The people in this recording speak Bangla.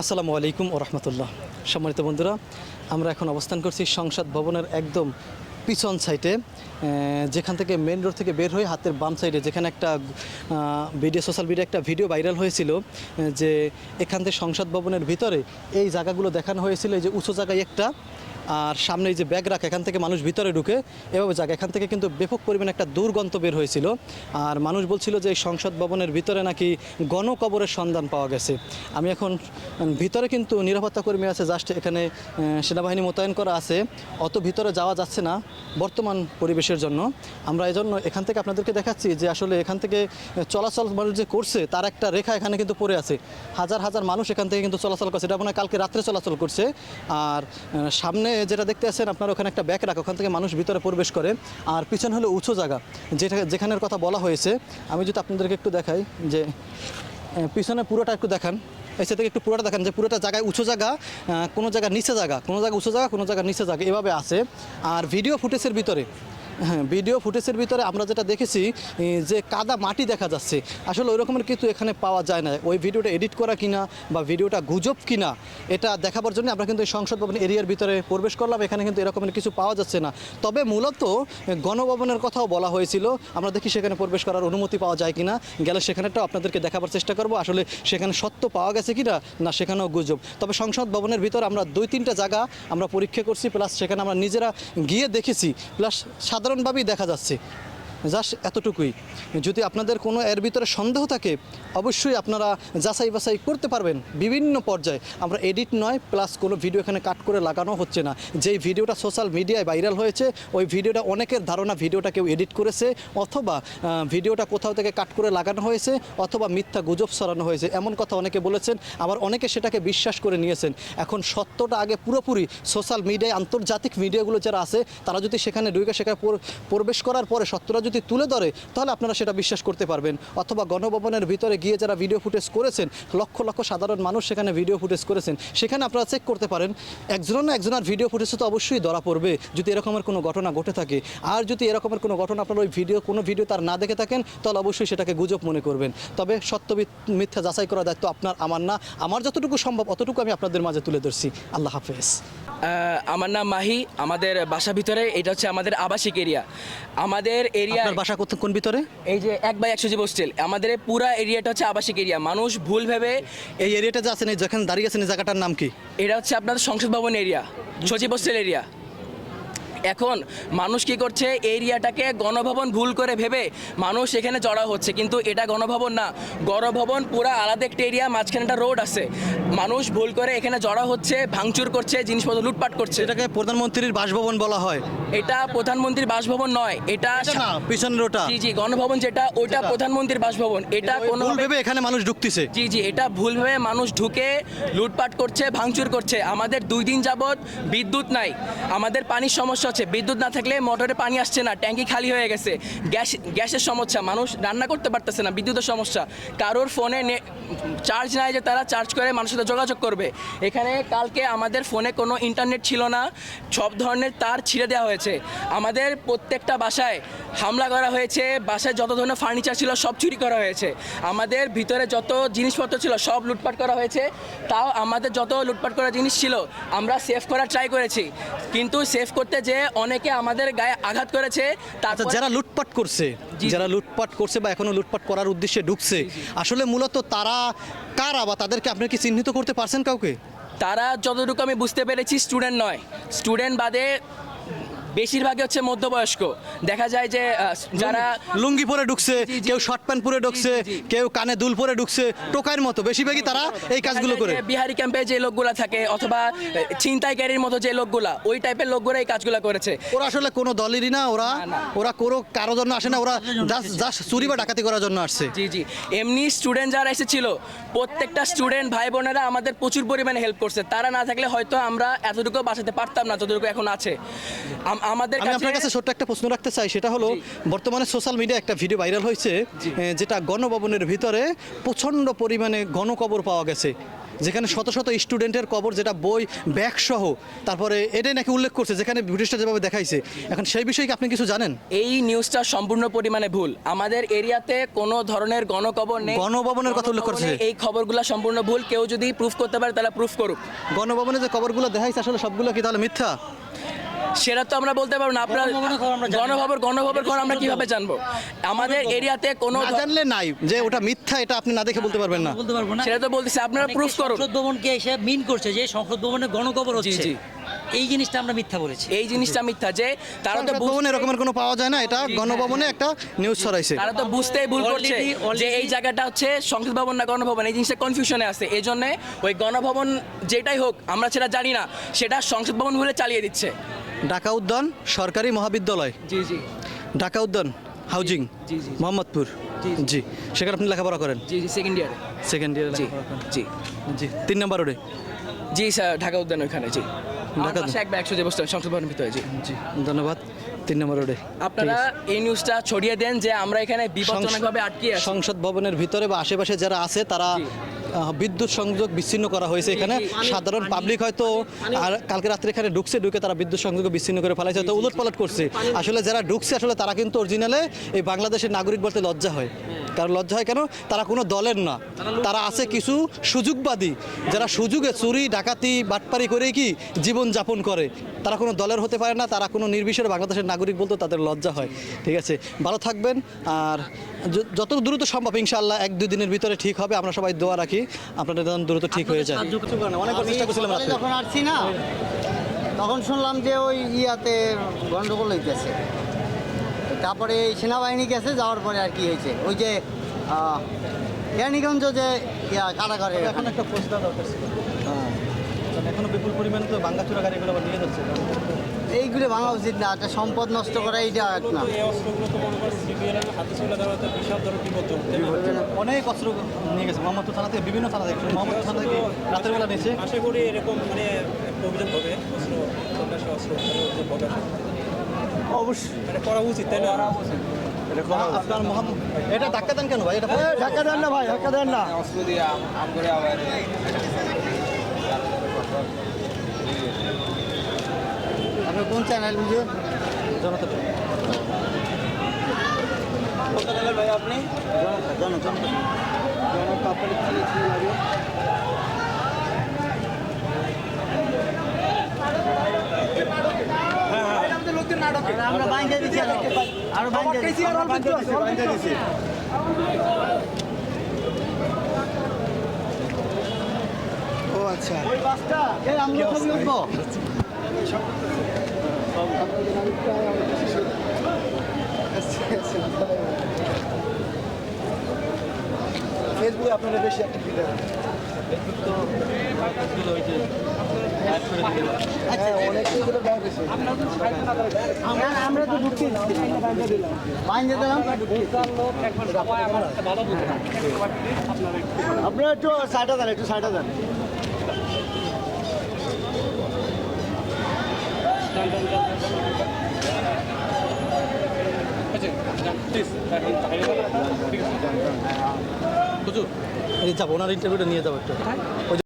আসসালামু আলাইকুম ও রহমতুল্লাহ। সম্মানিত বন্ধুরা, আমরা এখন অবস্থান করছি সংসদ ভবনের একদম পিছন সাইডে যেখান থেকে মেন রোড থেকে বের হয়ে হাতের বাম সাইডে যেখানে একটা ভিডিও সোশ্যাল মিডিয়া একটা ভিডিও ভাইরাল হয়েছিল যে এখান থেকে সংসদ ভবনের ভিতরে এই জায়গাগুলো দেখানো হয়েছিল যে উঁচু জায়গায় একটা আর সামনে যে ব্যাগ রাখা, এখান থেকে মানুষ ভিতরে ঢুকে এভাবে যাক। এখান থেকে কিন্তু ব্যাপক পরিমাণে একটা দুর্গন্ধ বের হয়েছিল। আর মানুষ বলছিল যে এই সংসদ ভবনের ভিতরে নাকি গণকবরের সন্ধান পাওয়া গেছে। আমি এখন ভিতরে কিন্তু নিরাপত্তা কর্মী আছে জাস্ট এখানে সেনাবাহিনী মোতায়েন করা আছে। অত ভিতরে যাওয়া যাচ্ছে না বর্তমান পরিবেশের জন্য। আমরা এই জন্য এখান থেকে আপনাদেরকে দেখাচ্ছি যে আসলে এখান থেকে চলাচল মানুষ যে করছে, তার একটা রেখা এখানে কিন্তু পড়ে আছে। হাজার হাজার মানুষ এখান থেকে কিন্তু চলাচল করছে। এটা মনে কালকে রাত্রে চলাচল করছে। আর সামনে যেটা দেখতে আছেন, আপনার ওখানে একটা ব্যাগ রাখা, ওখান থেকে মানুষ ভিতরে প্রবেশ করে। আর পিছন হলো উঁচু জায়গা, যেটা যেখানের কথা বলা হয়েছে। আমি যদি আপনাদেরকে একটু দেখাই যে পিছনে পুরোটা একটু দেখান। এসে থেকে একটু পুরোটা দেখেন যে, পুরোটা জায়গায় উঁচু জায়গা কোনো জায়গা নিচে জায়গা, কোনো জায়গা উঁচু জায়গা, কোনো জায়গা নিচে জায়গা, এভাবে আছে। আর ভিডিও ফুটেজের ভিতরে ভিডিও ফুটেজের ভিতরে আমরা যেটা দেখেছি যে কাদা মাটি দেখা যাচ্ছে। আসলে ওই রকমের কিছু এখানে পাওয়া যায় না। ওই ভিডিওটা এডিট করা কিনা বা ভিডিওটা গুজব কিনা, এটা দেখাবার জন্য আমরা কিন্তু এই সংসদ ভবন এরিয়ার ভিতরে প্রবেশ করলাম। এখানে কিন্তু এরকমের কিছু পাওয়া যাচ্ছে না। তবে মূলত গণভবনের কথাও বলা হয়েছিল। আমরা দেখি সেখানে প্রবেশ করার অনুমতি পাওয়া যায় কিনা। গেলে সেখানেটাও আপনাদেরকে দেখাবার চেষ্টা করব। আসলে সেখানে সত্য পাওয়া গেছে কিনা, না সেখানেও গুজব। তবে সংসদ ভবনের ভিতর আমরা দুই তিনটা জায়গা আমরা পরীক্ষা করছি প্লাস সেখানে আমরা নিজেরা গিয়ে দেখেছি। প্লাস সাধারণভাবেই দেখা যাচ্ছে। জাস্ট এতটুকুই। যদি আপনাদের কোনো এর ভিতরে সন্দেহ থাকে, অবশ্যই আপনারা যাচাই বাছাই করতে পারবেন বিভিন্ন পর্যায়ে। আমরা এডিট নয়, প্লাস কোনো ভিডিও এখানে কাট করে লাগানো হচ্ছে না। যেই ভিডিওটা সোশ্যাল মিডিয়ায় ভাইরাল হয়েছে, ওই ভিডিওটা অনেকের ধারণা ভিডিওটা কেউ এডিট করেছে, অথবা ভিডিওটা কোথাও থেকে কাট করে লাগানো হয়েছে, অথবা মিথ্যা গুজব সরানো হয়েছে। এমন কথা অনেকে বলেছেন, আবার অনেকে সেটাকে বিশ্বাস করে নিয়েছেন। এখন সত্যটা আগে পুরোপুরি সোশ্যাল মিডিয়ায় আন্তর্জাতিক মিডিয়াগুলো যারা আছে, তারা যদি সেখানে ঢুকে সেখানে প্রবেশ করার পরে সত্যটা যদি তুলে ধরে, তাহলে আপনারা সেটা বিশ্বাস করতে পারবেন। অথবা গণভবনের ভিতরে গিয়ে যারা ভিডিও ফুটেজ করেছেন, লক্ষ লক্ষ সাধারণ মানুষ সেখানে ভিডিও ফুটেজ করেছেন, সেখানে আপনারা চেক করতে পারেন। একজনের না একজনের ভিডিও ফুটেজে তো অবশ্যই ধরা পড়বে, যদি এরকমের কোনো ঘটনা ঘটে থাকে। আর যদি এরকমের কোনো ঘটনা আপনারা ওই ভিডিও কোনো ভিডিও তার না দেখে থাকেন, তাহলে অবশ্যই সেটাকে গুজব মনে করবেন। তবে সত্য মিথ্যা যাচাই করার দায়িত্ব আপনার, আমার না। আমার যতটুকু সম্ভব, অতটুকু আমি আপনাদের মাঝে তুলে ধরছি। আল্লাহ হাফেজ। আমার নাম মাহি আমাদের বাসা ভিতরে এটা হচ্ছে আমাদের আবাসিক এরিয়া। আমাদের এরিয়া বাসা করতে কোন ভিতরে? এই যে এক বাই একশো যে হোস্টেল আমাদের পুরা এরিয়াটা হচ্ছে আবাসিক এরিয়া। মানুষ ভুল ভেবে এই এরিয়াটা যে আছেন যেখানে দাঁড়িয়ে আছেন এই জায়গাটার নাম কি? এটা হচ্ছে আপনার সংসদ ভবন এরিয়া সচিব হোস্টেল এরিয়া। এখন মানুষ কি করছে? এরিয়াটাকে গণভবন ভুল করে ভেবে মানুষ এখানে জড়া হচ্ছে। কিন্তু এটা গণভবন না। গণভবন পুরা আলাদা একটা এরিয়া মাঝখানে একটা রোড আছে। মানুষ ভুল করে এখানে জড়া হচ্ছে ভাঙচুর করছে জিনিসপত্র লুটপাট করছে। এটাকে প্রধানমন্ত্রীর বাসভবন বলা হয়। এটা প্রধানমন্ত্রীর বাসভবন নয়। এটা পিছনের ওটা। জি জি গণভবন যেটা ওইটা যেটা? প্রধানমন্ত্রীর বাসভবন। এটা কোনো ভেবে এখানে মানুষ ঢুকতেছে। জি জি এটা ভুলভাবে মানুষ ঢুকে লুটপাট করছে ভাঙচুর করছে। আমাদের দুই দিন যাবৎ বিদ্যুৎ নাই। আমাদের পানির সমস্যা হচ্ছে, বিদ্যুৎ না থাকলে মোটরে পানি আসছে না, ট্যাঙ্কি খালি হয়ে গেছে। গ্যাস, গ্যাসের সমস্যা, মানুষ রান্না করতে পারতেছে না, বিদ্যুতের সমস্যা। কারোর ফোনে চার্জ নাই যে তারা চার্জ করে মানুষের সাথে যোগাযোগ করবে। এখানে কালকে আমাদের ফোনে কোনো ইন্টারনেট ছিল না, সব ধরনের তার ছিঁড়ে দেওয়া হয়েছে। আমাদের প্রত্যেকটা বাসায় হামলা করা হয়েছে, বাসায় যত ধরনের ফার্নিচার ছিল সব চুরি করা হয়েছে। আমাদের ভিতরে যত জিনিসপত্র ছিল সব লুটপাট করা হয়েছে। তাও আমাদের যত লুটপাট করা জিনিস ছিল, আমরা সেভ করার ট্রাই করেছি। কিন্তু সেভ করতে যে অনেকে আমাদের গায়ে আঘাত করেছে আচ্ছা তারপর যারা লুটপাট করছে। যারা লুটপাট করছে বা এখনও লুটপাট করার উদ্দেশ্যে ঢুকছে আসলে মূলত তারা কারা বা তাদেরকে আপনি কি চিহ্নিত করতে পারছেন কাউকে? তারা যতটুকু আমি বুঝতে পেরেছি স্টুডেন্ট নয়। স্টুডেন্ট বাদে বেশিরভাগই হচ্ছে মধ্যবয়স্ক। দেখা যায় যে যারা লুঙ্গি পরে ঢুকছে। কেউ শর্ট প্যান্ট পরে ঢুকছে। কেউ কানে দুল পরে ঢুকছে টোকাইয়ের মতো। বেশিরভাগই তারা এই কাজগুলো করে। বিহারি ক্যাম্পে যে লোকগুলা থাকে অথবা ছিনতাইকারীর মতো যে লোকগুলা ওই টাইপের লোকগুলা এই কাজগুলো করেছে। ওরা আসলে কোনো দলেরই না ওরা। ওরা কোনো কারোর জন্য আসে না ওরা জাস্ট জাস্ট চুরি বা ডাকাতি করার জন্য আসছে। জি জি। এমনি স্টুডেন্ট যারা এসেছিল প্রত্যেকটা স্টুডেন্ট ভাই বোনেরা আমাদের প্রচুর পরিমাণে হেল্প করছে। তারা না থাকলে হয়তো আমরা এতটুকু বাঁচাতে পারতাম না যতটুকু এখন আছে। আমাদের আমি আপনার কাছে ছোট্ট একটা প্রশ্ন রাখতে চাই সেটা হলো বর্তমানে সোশ্যাল মিডিয়া একটা ভিডিও ভাইরাল হয়েছে যেটা গণভবনের ভিতরে প্রচণ্ড পরিমাণে গণকবর পাওয়া গেছে। যেখানে শত শত স্টুডেন্টের কবর যেটা বই ব্যাগ সহ তারপরে এটাই নাকি উল্লেখ করছে যেখানে ব্রিটিশটা যেভাবে দেখাইছে। এখন সেই বিষয়ে কি আপনি কিছু জানেন? এই নিউজটা সম্পূর্ণ পরিমাণে ভুল। আমাদের এরিয়াতে কোনো ধরনের গণকবর নেই। গণভবনের কথা উল্লেখ করছে। এই খবরগুলো সম্পূর্ণ ভুল। কেউ যদি প্রুফ করতে পারে তাহলে প্রুফ করুক। গণভবনে যে কবরগুলো দেখাইছে আসলে সবগুলো কি তাহলে মিথ্যা? সেটা তো আমরা বলতে পারব না। আপনার। গণভবন গণভবন খবর আমরা কীভাবে জানব? আমাদের এরিয়াতে কোনো জানলে নাই যে ওটা মিথ্যা এটা আপনি না দেখে বলতে পারবেন না। বলতে পারব না। সেটা তো বলতেছি আপনারা প্রুফ করুন। সংসদ ভবনকে এসে মিন করছে যে সংসদ ভবনে গণকবর হচ্ছে। এই জিনিসটা আমরা মিথ্যা বলেছি। এই জিনিসটা মিথ্যা যে তারা তো ভবনে এরকমের কোনো পাওয়া যায় না এটা গণভবনে একটা নিউজ ছড়াইছে। তারা তো বুঝতেই ভুল করছে যে এই জায়গাটা হচ্ছে সংসদ ভবন না গণভবন এই জিনিসটা কনফিউশনে আছে। এই জন্য ওই গণভবন যেটাই হোক আমরা সেটা জানি না সেটা সংসদ ভবন বলে চালিয়ে দিচ্ছে। ঢাকা উদ্যান সরকারি মহাবিদ্যালয়। জি জি। ঢাকা উদ্যান হাউজিং জি, জি। মোহাম্মদপুর। জি, সেখানে আপনি লেখাপড়া করেন? জি জি সেকেন্ড ইয়ারে সেকেন্ড ইয়ারে জি জি। জি তিন নম্বর রোডে? জি স্যার ঢাকা উদ্যান ওইখানে জি। ঢাকা ঢাকা উদ্যান। এক ব্যাগ একশো যে বসতে সংসদ ভবনের ভিতরে জি। জি ধন্যবাদ। তিন নম্বর রোডে। আপনারা এই নিউজটা ছড়িয়ে দেন যে আমরা এখানে বিপজ্জনকভাবে আটকে সংসদ ভবনের ভিতরে বা আশেপাশে যারা আছে তারা বিদ্যুৎ সংযোগ বিচ্ছিন্ন করা হয়েছে এখানে। সাধারণ পাবলিক হয়তো আর কালকে রাত্রে এখানে ঢুকছে ঢুকে তারা বিদ্যুৎ সংযোগ বিচ্ছিন্ন করে ফেলাইছে। তো উলট পালট করছে। আসলে যারা ঢুকছে আসলে তারা কিন্তু অরিজিনালে এই বাংলাদেশের নাগরিক বলতে লজ্জা হয়। কারণ লজ্জা হয় কেন? তারা কোনো দলের না। তারা আছে কিছু সুযোগবাদী। যারা সুযোগে চুরি ডাকাতি বাটপারি করে কি জীবন যাপন করে। তারা কোনো দলের হতে পারে না তারা কোনো নির্বিশেষে বাংলাদেশের নাগরিক বলতে তাদের লজ্জা হয়। ঠিক আছে? ভালো থাকবেন। আর যত দ্রুত সম্ভব ইনশাআল্লাহ এক দুই দিনের ভিতরে ঠিক হবে। আমরা সবাই দোয়া রাখি। আপনাদের দ্রুত ঠিক হয়ে যায়। অনেকবার চেষ্টা করছিলাম যখন আসছি না তখন শুনলাম যে ওই ইয়াতে গন্ডগোল হইতেছে। তারপরে এই সেনাবাহিনী গেছে যাওয়ার পরে আর কি হয়েছে। ওই যে আহ, কেরানীগঞ্জ যে ইয়া কারাগারে এখন একটা পোস্ট দরকার ছিল। এখনও বিপুল পরিমাণে তো ভাঙ্গাচুরা গাড়িগুলো নিয়ে যাচ্ছে। এইগুলো ভাঙা উচিত না একটা সম্পদ নষ্ট করা এইটা এক না। এই অস্ত্রগুলো তো মনে করেন সিবিআর হাতে চলে যাওয়া তো বিশাল ধরনের বিপদ অনেক অস্ত্র নিয়ে গেছে মোহাম্মদপুর থানা থেকে বিভিন্ন থানা থেকে মোহাম্মদপুর থানা থেকে রাতের বেলা নিয়েছে। আশা করি এরকম মানে অভিযোগ হবে অস্ত্র সন্ত্রাসী অস্ত্র হবে আশা অবশ্যই। মানে করা উচিত তাই না? আপনার মোহাম্মদ এটা ধাক্কা দেন কেন ভাই? এটা ধাক্কা দেন না ভাই ধাক্কা দেন না। আপনি কোন চ্যানেল বুঝে? জনতা ভাই আপনি? জনতা জনতা জনতা আপনার কি লাগে আমরা বাইন্দে দিচ্ছি আরও আরও দিচ্ছি আরও বাইন্দে দিচ্ছি ও আচ্ছা। ওই বাসটা। আমরা ছবি উঠবো। ফেসবুকে আপনারা বেশি হ্যাঁ, দিলাম আপনারা একটু সাইডে দেন একটু সাইডে দেন যাব ওনার ইন্টারভিউটা নিয়ে যাব একটু।